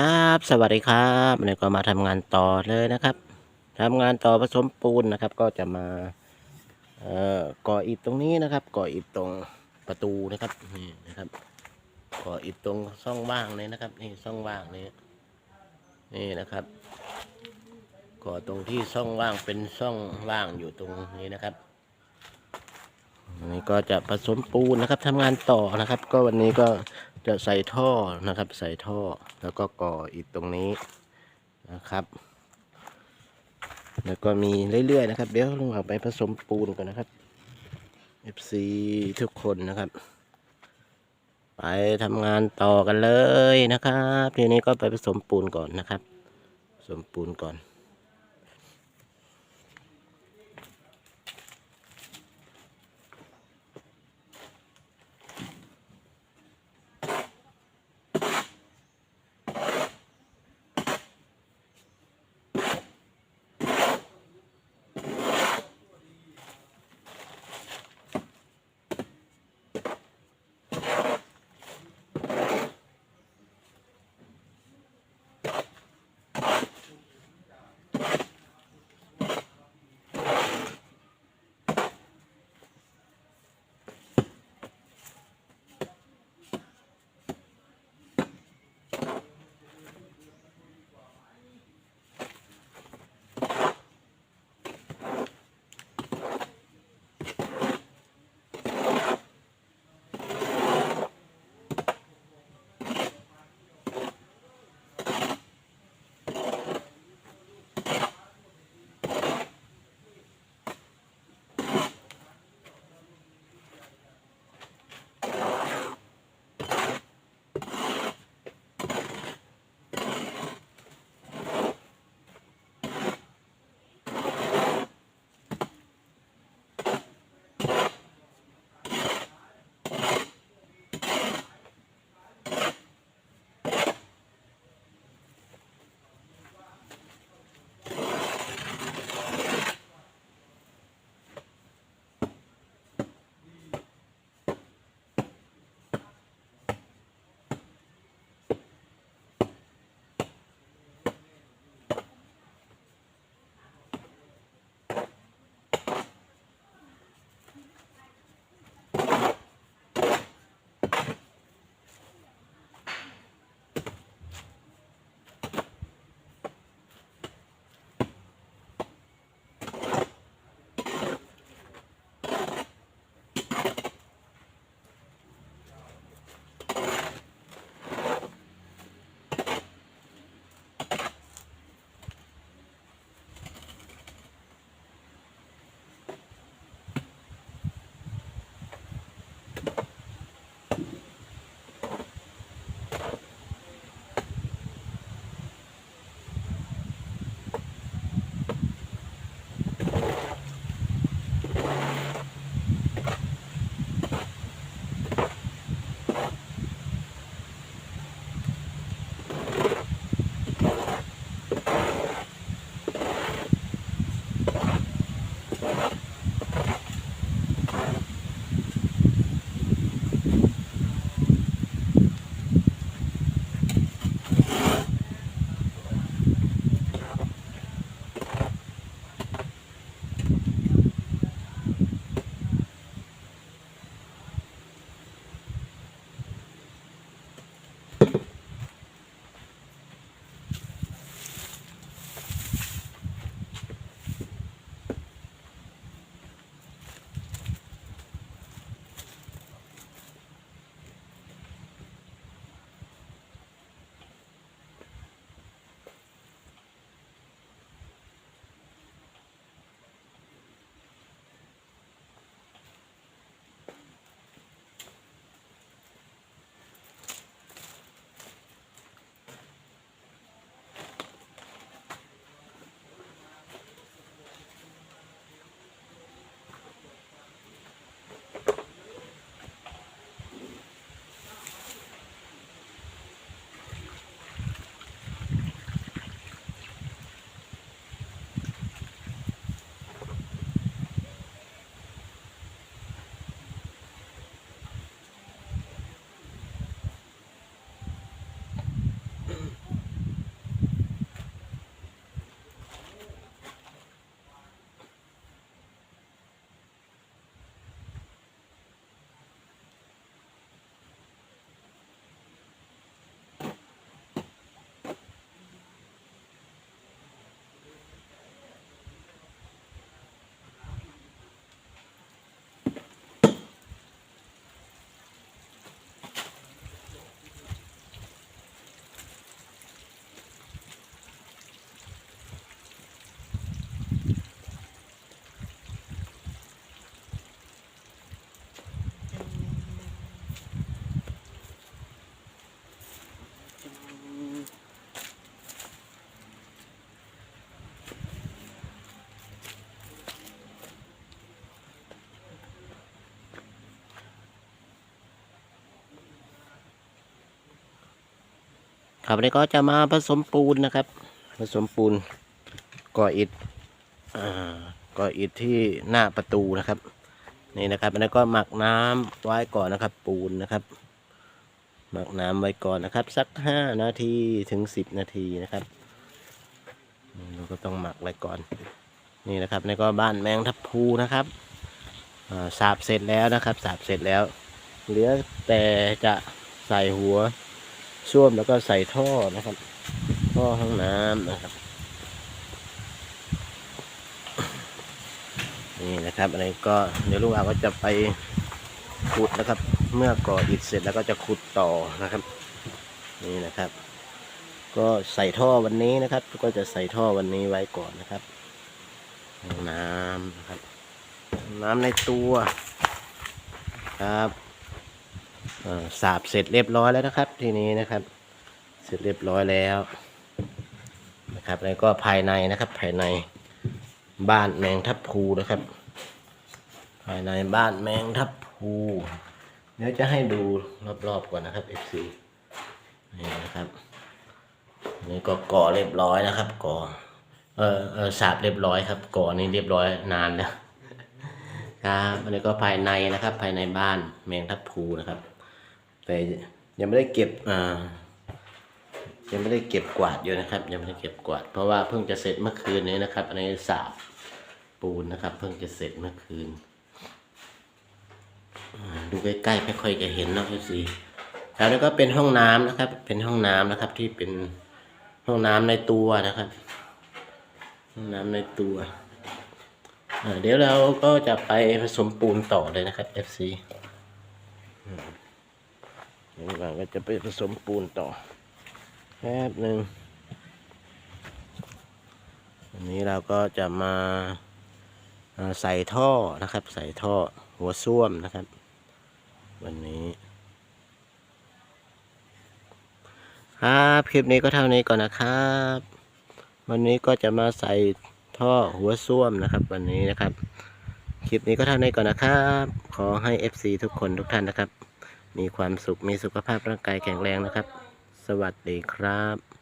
ครับ สวัสดีครับวันนี้ก็มาทำงานต่อเลยนะครับทำงานต่อผสมปูนนะครับ ก็จะมาเอ่อก่ออิฐตรงนี้นะครับ ก่ออิฐตรงประตูนะครับนี่นะครับ ก่ออิฐตรงช่องว่างเลยนะครับ นี่ช่องว่างนี้นี่นะครับ ก่อตรงที่ช่องว่างเป็นช่องว่างอยู่ตรงนี้นะครับนนี้ก็จะผสมปูนนะครับทำงานต่อนะครับ ก็วันนี้ก็ จะใส่ท่อนะครับ ใส่ท่อแล้วก็ก่ออิฐตรงนี้นะครับ แล้วก็มีเรื่อยๆนะครับ เดี๋ยวลุงเอาไปผสมปูนกันนะครับ FC ทุกคนนะครับ ไปทำงานต่อกันเลยนะครับ ทีนี้ก็ไปผสมปูนก่อนนะครับผสมปูนก่อน ครับวันนี้ก็จะมาผสมปูนนะครับ ผสมปูนก่ออิฐอ่าก่ออิฐที่หน้าประตูนะครับ นี่นะครับอันนี้ก็หมักน้ำไว้ก่อนนะครับ ปูนนะครับ หมักน้ำไว้ก่อนนะครับ สักห้านาทีถึงสิบนาทีนะครับนี่เราก็ต้องหมักไว้ก่อน นี่นะครับนี่ก็บ้านแมงทับพลูนะครับอ่าสาบเสร็จแล้วนะครับสาบเสร็จแล้ว เหลือแต่จะใส่หัว ส้วมแล้วก็ใส่ท่อนะครับ ท่อห้องน้ำนะครับ นี่นะครับอันนี้ก็เดี๋ยวลูกอาก็จะไปขุดนะครับ เมื่อก่ออิฐเสร็จแล้วก็จะขุดต่อนะครับ นี่นะครับ ก็ใส่ท่อวันนี้นะครับ ก็จะใส่ท่อวันนี้ไว้ก่อนนะครับห้องน้ำนะครับ น้ำในตัวครับ สาบเสร็จเรียบร้อยแล้วนะครับ ทีนี้นะครับ เสร็จเรียบร้อยแล้วนะครับแล้วก็ภายในนะครับ ภายในบ้านแมงทับพูนะครับ ภายในบ้านแมงทับพูเดี๋ยวจะให้ดูรอบๆก่อนนะครับ FC นี่นะครับนี่ก็ก่อเรียบร้อยนะครับก่อเออเออสาบเรียบร้อยครับก่อนี่เรียบร้อยนานแล้วครับอันนี้ก็ภายในนะครับ ภายในบ้านแมงทับพูนะครับ แต่ยังไม่ได้เก็บอ่ายังไม่ได้เก็บกวาดอยู่นะครับ ยังไม่ได้เก็บกวาด เพราะว่าเพิ่งจะเสร็จเมื่อคืนนี้นะครับอันนี้สาบปูนนะครับ เพิ่งจะเสร็จเมื่อคืนดูใกล้ๆไม่ค่อยจะเห็นเนาะสิแล้วก็เป็นห้องน้ำนะครับ เป็นห้องน้ำนะครับที่เป็นห้องน้ำในตัวนะครับ ห้องน้ำในตัวเดี๋ยวเราก็จะไปผสมปูนต่อเลยนะครับ FC ยวเราก็จะไปผสมปูนต่อแป๊บหนึ่งวันนี้เราก็จะมาใส่ท่อนะครับ ใส่ท่อหัวส้วมนะครับ วันนี้ครับคลิปนี้ก็เท่านี้ก่อนนะครับ วันนี้ก็จะมาใส่ท่อหัวส้วมนะครับ วันนี้นะครับ คลิปนี้ก็เท่านี้ก่อนนะครับ ขอให้ FC ทุกคนทุกท่านนะครับ มีความสุขมีสุขภาพร่างกายแข็งแรงนะครับ สวัสดีครับ